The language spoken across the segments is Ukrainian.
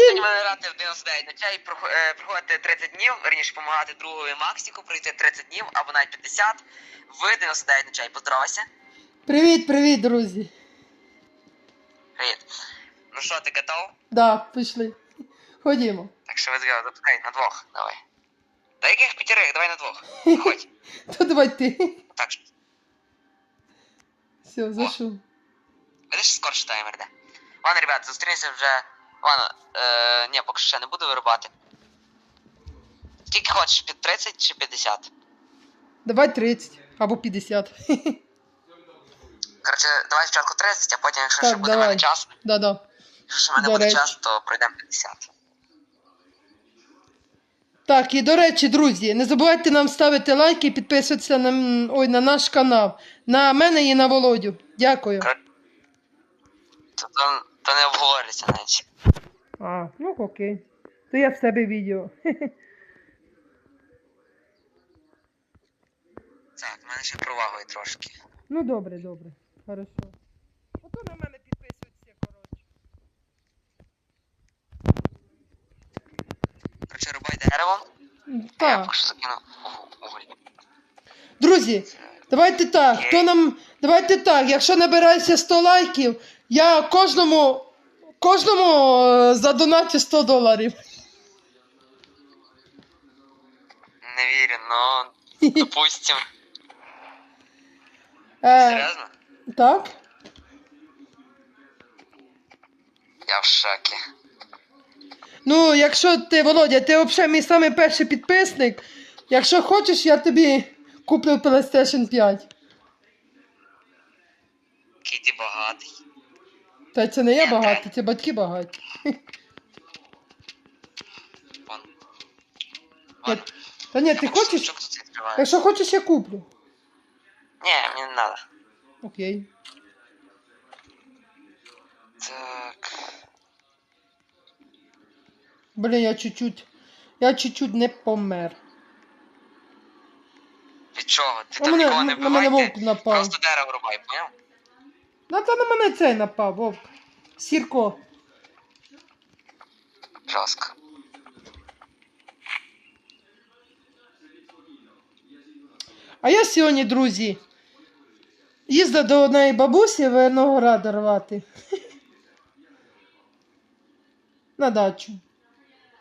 мене грати в 99 ночей, прох- е, проходити 30 днів, раніше допомагати другові Максику, пройти 30 днів або навіть 50 в 99 ночей. Поздоровайся. Привіт, привіт, друзі. Привіт. Ну що, ти готов? Да, пішли. Ходімо. Так що ви згадали, запускай на двох, давай. До яких п'ятерих? Давай на двох. Ходь. То давай ти. Так що. Все, зайшов. Видиш, скорше таймер йде. Ладно, ребят, зустрінемося вже. Ладно, е, ні, поки що ще не буду вирубати. Скільки хочеш, під 30 чи 50? Давай 30 або 50. Коротше, давай спочатку 30, а потім, якщо Так, ще буде в давай. мене час, Да-да. якщо в мене До буде речі. час, то пройдемо 50. Так, і до речі, друзі, не забувайте нам ставити лайки і підписуватися на, м, ой, на наш канал. На мене і на Володю. Дякую. То, то, то не обговорюється навіть. А, ну окей. То я в себе відео. Так, в мене ще провагою трошки. Ну добре, добре. Хорошо. Ото на мене підписуйтеся, коротше. Коротше, рубай дерево. Я Так. поки що закину уголь. Друзі, давайте так. Хто нам. Давайте так, якщо набирається 100 лайків, я кожному. Кожному е, задоначу 100 доларів. Не вірю, но допустим. Е, Серйозно? так? Я в шокі. Ну, якщо ти, Володя, ти взагалі мій самий перший підписник. Якщо хочеш, я тобі куплю PlayStation 5. Який ти багатий. Та це не я багатий, це батьки багаті. Вон. Вон. Та ні, ти хочеш? сундучок тут відкриваю. Якщо хочеш, я куплю. Ні, мені не треба. Окей. Так. Блін, я чуть-чуть. Я чуть-чуть не помер. Від чого? Ти На там мене, нікого не мене вбивай, вовк ти напав. просто дерево рубай, поняв? Ну, та на мене цей напав, вовк. Сірко. Жорстко. А я сьогодні, друзі, їздив до одної бабусі виноград рвати. На дачу.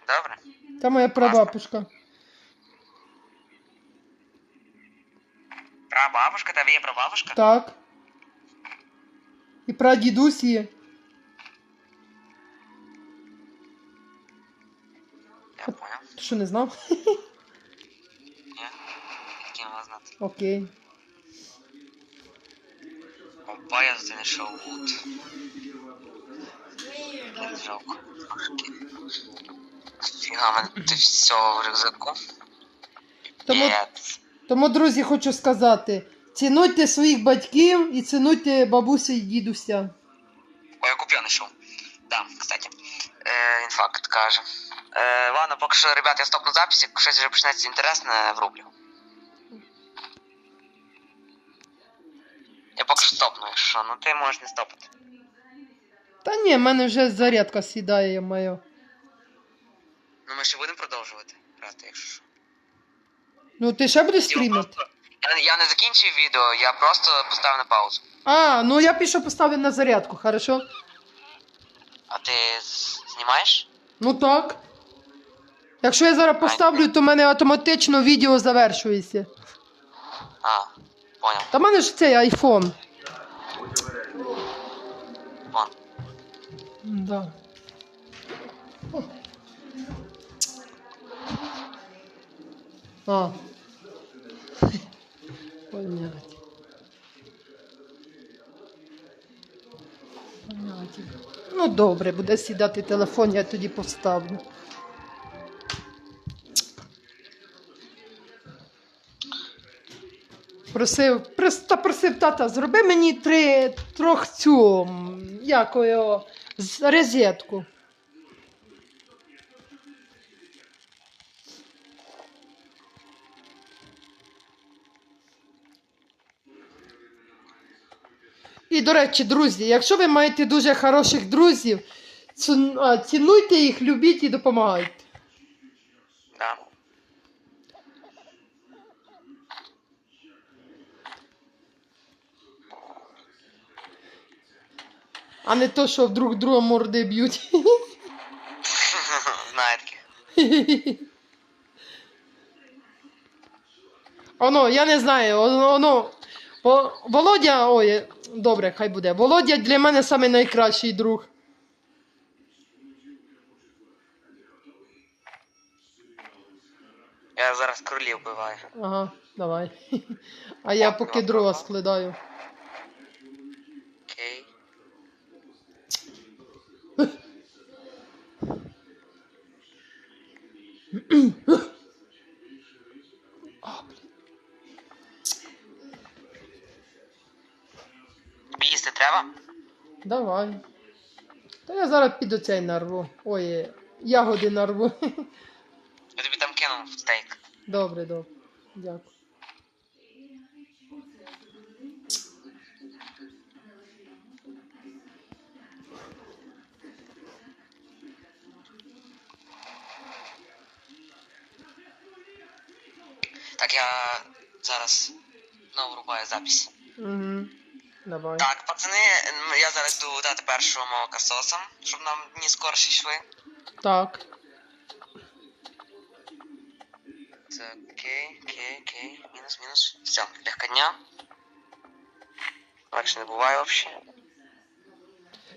Добре? Це моя прабабушка. Прабабушка, тебе є прабабушка? Так. І прадідусь є. Я поняв. Ти що не знав? Ні. Хотів вас знати. Окей. Опа, я знайшов вуд. Блін, Жалко. Трошки. Фіга, мене в рюкзаку. Тому, Пец. тому, друзі, хочу сказати: цінуйте своїх батьків і цінуйте бабусю і дідуся. Ой, я купив знайшов. Да, кстати. Е, він факт каже. Е, ладно, поки що, ребят, я стопну запись, якщо щось вже почнеться інтересне, врублю. Я поки що стопну, якщо що, ну ти можеш не стопити. Та ні, в мене вже зарядка сідає моя. Ну ми ще будемо продовжувати грати, якщо що. Ну ти ще будеш Я стрімити? Я, я не закінчив відео, я просто поставив на паузу. А, ну я пішов поставити на зарядку, хорошо? А ти з- знімаєш? Ну так. Якщо я зараз поставлю, то в мене автоматично відео завершується. А, понял. Та в мене ж цей айфон. Вон. Да. А. Ну добре, буде сідати телефон, я тоді поставлю. Просив, прос- та просив тата, зроби мені три трохцю, як його, розетку. І, до речі, друзі, якщо ви маєте дуже хороших друзів, цінуйте їх, любіть і допомагайте. Да. А не то, що вдруг друга морди б'ють. Знаю. Оно, я не знаю, оно, оно. Володя, ой, добре, хай буде. Володя для мене самий найкращий друг. Я зараз кролів вбиваю. Ага, давай. А я поки дрова складаю. Окей. Давай. Та я зараз піду цей нарву. Ой, ягоди нарву. Я тобі там кинув стейк. Добре, добре. Дякую. Так, я зараз знову рубаю запись. Угу. Давай. Так, пацани, я зараз йду дати першого мого касоса, щоб нам дні скорше йшли. Так. Так, окей, окей, окей. Мінус, мінус. Все, легка дня. Легше не буває взагалі.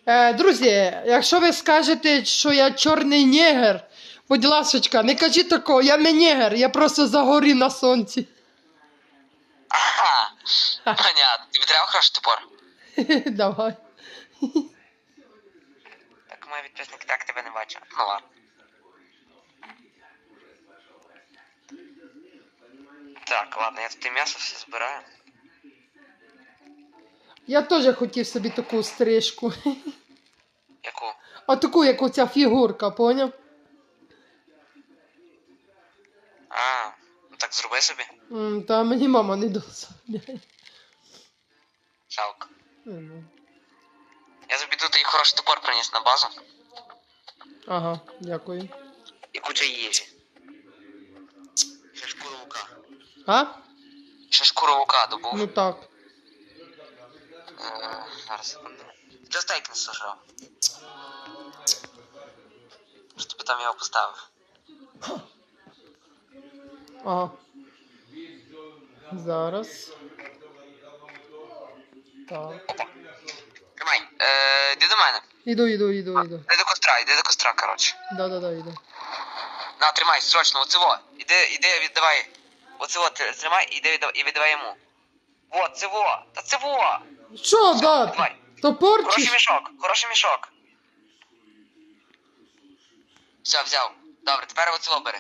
Е, друзі, якщо ви скажете, що я чорний негр, будь ласочка, не кажіть такого, я не негр, я просто загорів на сонці. Ага. Понятно. Тобі треба хороший топор. Давай. Так, мої підписники так тебе не бачать. Ну ладно. Так, ладно, я тут і м'ясо все збираю. Я теж хотів собі таку стрижку. Яку? А таку, як оця фігурка, поняв? А, так зроби собі. М, Та мені мама не дозволяє. Жалко. Ну, Я тобі тут і хороший топор приніс на базу. Ага, дякую. І куча їжі. Ще шкуру лука. А? Ще шкуру лука добув. Ну так. Е, Зараз секунду. Ти стейк не сушав. Що тобі там його поставив? Ага. Зараз. Так. Тримай. Е, йди до мене. Іду, іду, іду, іду. Йди до костра, йди до костра, коротше. Да-да-да, іду. На, тримай, срочно, оцево. Іди, іди, віддавай. Оцево ти тримай, іди віддав, і віддавай йому. Вот, цево! Та цево! Що дати? Давай. Топор Хороший чи? мішок, хороший мішок. Все, взяв. Добре, тепер оцево бери.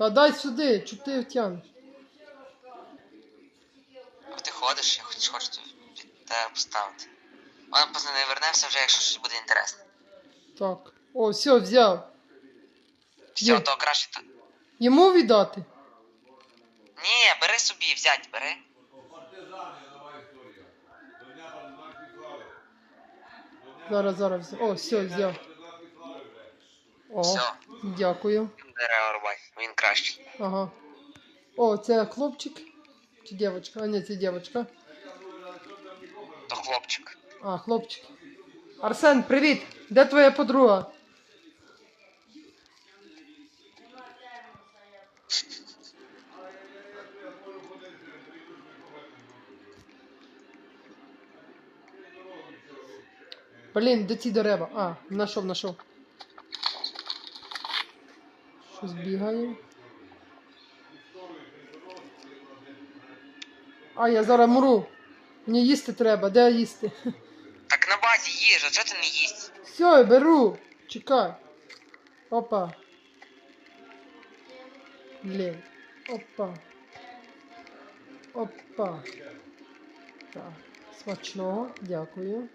Та дай сюди, чи ти втягнеш? Бо ти ходиш, я хоч хочу від тебе поставити. Вона позна не вернемося вже, якщо щось буде інтересне. Так. О, все, взяв. Все, Є. то краще то. Йому віддати? Ні, бери собі, взять, бери. Зараз, зараз. О, все, взяв. О, Все. дякую. Дерева рубай, він кращий. Ага. О, це хлопчик? Чи дівчинка? А, ні, це дівчинка. То хлопчик. А, хлопчик. Арсен, привіт! Де твоя подруга? Блін, де ці дерева? А, знайшов, знайшов. Щось бігає. А, я зараз мру. Мені їсти треба, де їсти? Так на базі їжа, чого ти не їсть? Все, беру. Чекай. Опа. Блін. Опа. Опа. Так. Смачного. Дякую.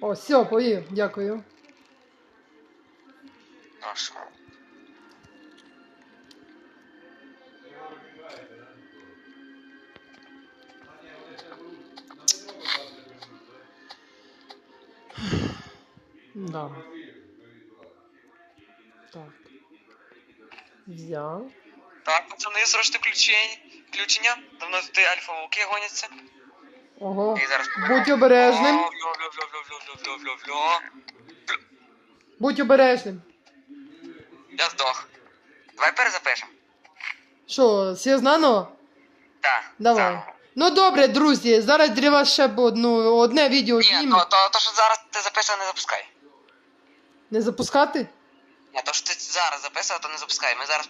О, все, поїв. Дякую. Ну Да. Так. Взяв. Так, пацани, срочно включення. Включення. Давно тут альфа-вовки гоняться. Ого. І зараз. Будь обережним. О, льо, льо, льо, льо, льо, льо, льо, льо. Будь обережним. Я здох. Давай перезапишемо. Що, все знано? Так. Давай. Ну добре, друзі, зараз для вас ще б одну, одне відео Ні, знімемо. то, то, то, що зараз ти записав, не запускай. Не запускати? Я то, що ти зараз записав, то не запускай. Ми зараз